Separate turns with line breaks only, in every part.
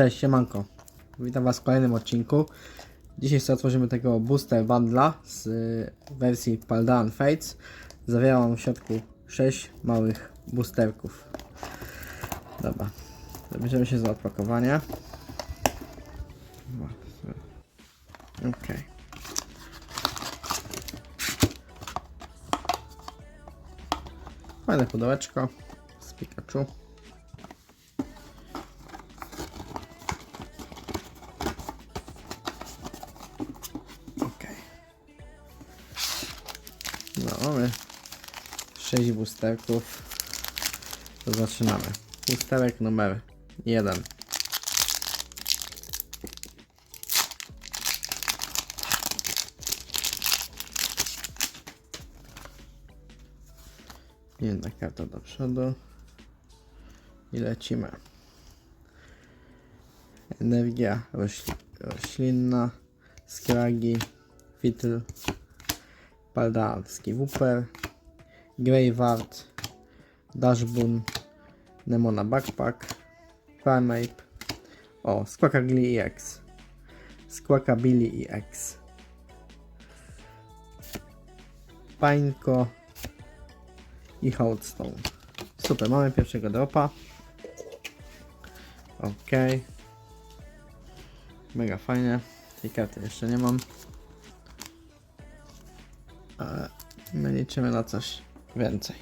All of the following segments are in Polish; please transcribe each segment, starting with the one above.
Cześć, siemanko. Witam Was w kolejnym odcinku. Dzisiaj sobie otworzymy tego booster bundla z y, wersji Paldan Fates. Zawiera on w środku 6 małych boosterków. Dobra, zabierzemy się za odpakowanie. Ok. Fajne pudełeczko z Pikachu. 6 boosterków. To zaczynamy. Boosterek numer 1. Jedna karta do przodu. I lecimy. Energia rośli roślinna, skragi, fitl, paldalski wuper, Greyward, Dashbun, Nemona Backpack, Primeape, o, Squawkagli EX, Squawkabilly EX, Pańko i Holdstone. Super, mamy pierwszego dropa. Ok. Mega fajnie. Tej karty jeszcze nie mam. Ale my liczymy na coś więcej.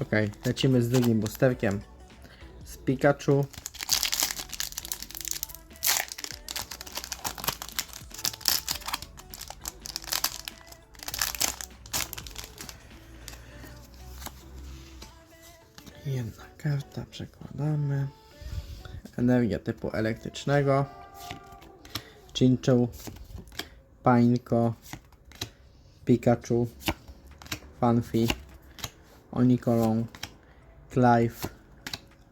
Ok, lecimy z drugim boosterkiem. Z Pikachu. Jedna karta, przekładamy. Energia typu elektrycznego. Chinchou, Pańko, Pikachu, Fanfi, Onicolon, Clive,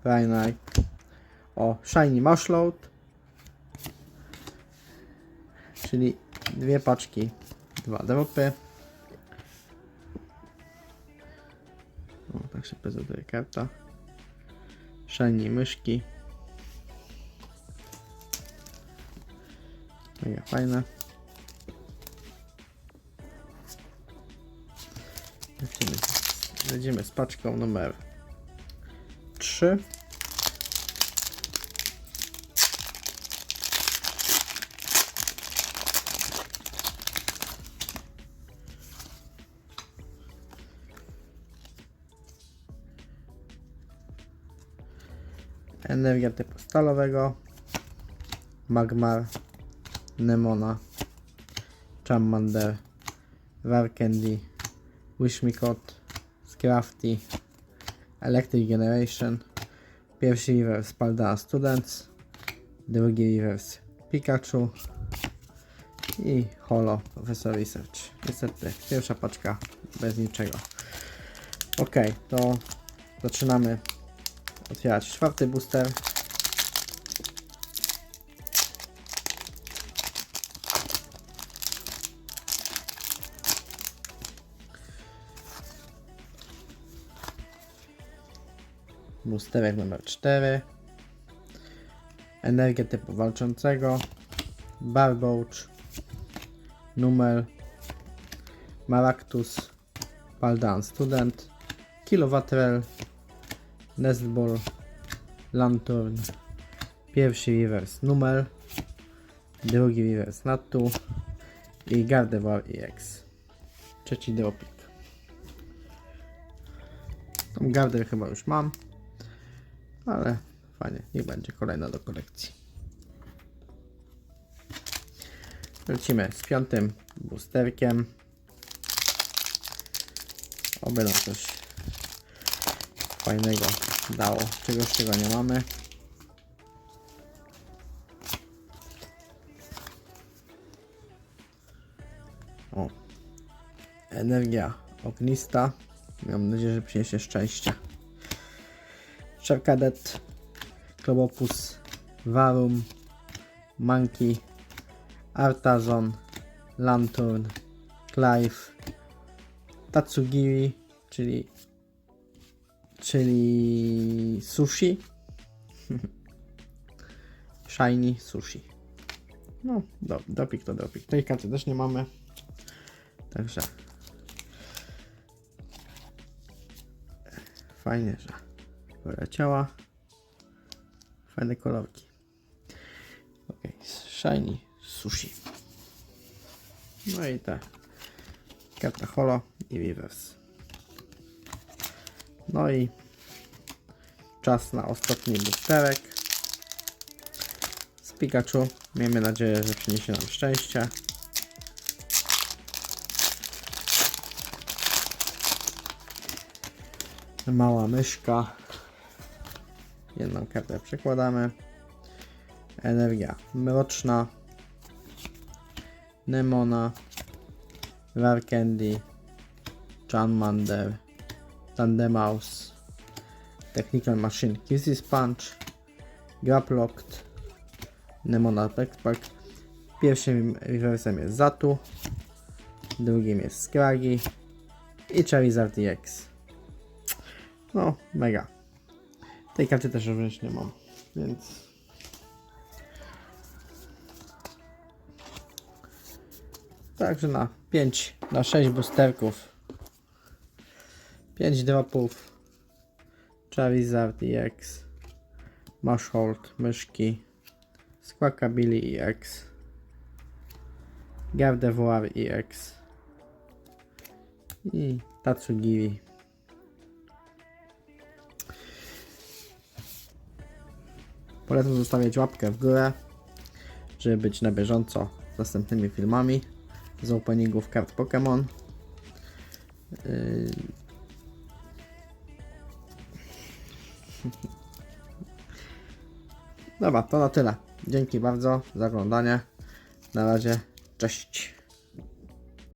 Reinhardt, o Shiny Mushload, czyli dwie paczki, dwa dropy. O, tak się prezentuje karta. Shiny myszki. Mega fajne. Lecimy, lecimy z paczką numer 3. Energia typu stalowego. Magmar. Nemona. Charmander. Warcandy. Wishmicot. Scrafty. Electric Generation. Pierwszy reverse Paldea Students. Drugi reverse Pikachu. I Holo Professor Research. Niestety pierwsza paczka bez niczego. Ok, to zaczynamy otwierać czwarty booster. Boosterek numer 4. Energia typu walczącego. Barbouch. Numer. Maractus. Paldan Student. Kilowatrel. Nestball. Lantern. Pierwszy reverse numer. Drugi reverse Natu. I Gardevoir EX. Trzeci dropik. Tą gardę chyba już mam. Ale fajnie, niech będzie kolejna do kolekcji. Lecimy z piątym boosterkiem. Oby nam coś fajnego dało. Czegoś czego nie mamy. O. Energia ognista. Mam nadzieję, że przyniesie szczęście. Sharkadet, Klobopus, Varum, Monkey, Artazon, Lantern, Clive, Tatsugiri, czyli czyli sushi Shiny Sushi. No, do, dopik to dopik. Tej karty też nie mamy. Także fajnie, że wyleciała. Fajne kolorki. Ok, Shiny Sushi. No i te karta Holo i Reverse. No i czas na ostatni boosterek z Pikachu. Miejmy nadzieję, że przyniesie nam szczęście. Mała myszka. Jedną kartę przekładamy. Energia mroczna. Nemona. Larcandy. Charmander. Tandemaus. Technical Machine Kisses Punch. Graplocked. Nemona Backpack. Pierwszym rewersem jest Zatu. Drugim jest Scraggy. I Charizard EX. No, mega. Tej karty też również nie mam, więc... Także na 5, na 6 boosterków. 5 dropów. Charizard EX. Mushhold, myszki. Squawkabilly EX. Gardevoir EX. I Tatsugiri. Polecam zostawiać łapkę w górę, żeby być na bieżąco z następnymi filmami z openingów kart Pokémon. Yy. Dobra, to na tyle. Dzięki bardzo za oglądanie. Na razie, cześć.